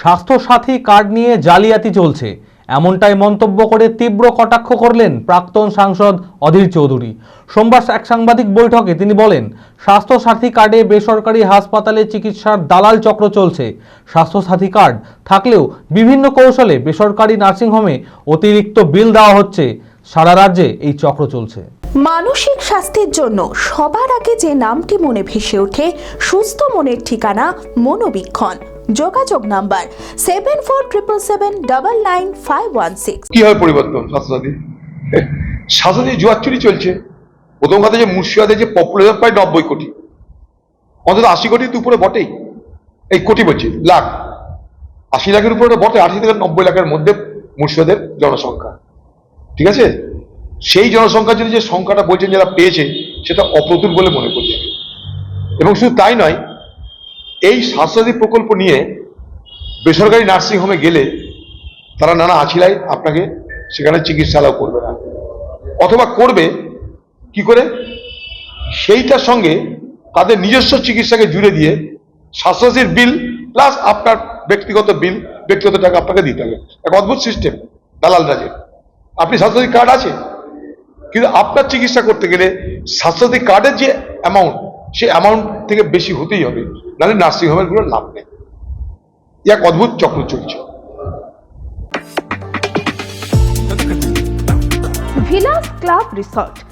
Swasthya Sathi card নিয়ে জালিয়াতি চলছে। এমনটাই মন্তব্য করে তীব্র কটাক্ষ করলেন প্রাক্তন সাংসদ অধীর চৌধুরী। সোমবার এক সাংবাদিক বৈঠকে তিনি বলেন, স্বাস্থ্যসাথী কার্ডে বেসরকারি হাসপাতালে চিকিৎসার দালাল চক্র চলছে। স্বাস্থ্যসাথী কার্ড থাকলেও বিভিন্ন কৌশলে বেসরকারি নার্সিংহোমে অতিরিক্ত বিল দেওয়া হচ্ছে। সারা রাজ্যে এই চক্র চলছে। মানসিক স্বাস্থ্যের জন্য সবার আগে যে নামটি মনে ভেসে ওঠে, সুস্থ মনের ঠিকানা মনোবীক্ষণ। যোগাযোগ number seven four triple seven double nine five one six কি হবে পরিবর্তন, স্বাস্থ্যসাথী? স্বাস্থ্যসাথী জুয়াচুরি চলছে। প্রথম কথা যে মুর্শিদাবাদের যে পপুলেশন প্রায় নব্বই কোটি। অন্তত আশি কোটি তো উপরে বটেই। এই কোটি বলছি, লাখ। আশি লাখের উপরে বটে, আশি থেকে নব্বই লাখের মধ্যে মুর্শিদাবাদের জনসংখ্যা। ঠিক আছে? সেই জনসংখ্যার জন্য যে সংখ্যাটা বলছেন যারা পেয়েছে, সেটা অপ্রতুল বলে মনে আমি। এবং শুধু তাই নয়, এই স্বাস্থ্যসাথী প্রকল্প নিয়ে বেসরকারি নার্সিংহোমে গেলে তারা নানা আছিলাই আপনাকে সেখানে চিকিৎসালয় করবে না। অথবা করবে, কি করে? সেইটার সঙ্গে তাদের নিজস্ব চিকিৎসাকে জুড়ে দিয়ে স্বাস্থ্যসাথীর বিল প্লাস আপনার ব্যক্তিগত বিল, ব্যক্তিগত টাকা আপনাকে দিতে হবে। এক অদ্ভুত সিস্টেম দালাল রাজের। আপনি স্বাস্থ্যসাথী কার্ড আছে? কিন্তু আপনার চিকিৎসা করতে গেলে স্বাস্থ্যসাথী কার্ডের যে অ্যামাউন্ট সে অ্যামাউন্ট থেকে বেশি হতেই হবে। নাহলে নার্সিংহোমের কোনো লাভ নেই। এক অদ্ভুত চক্র চলছে। Vilas club resort.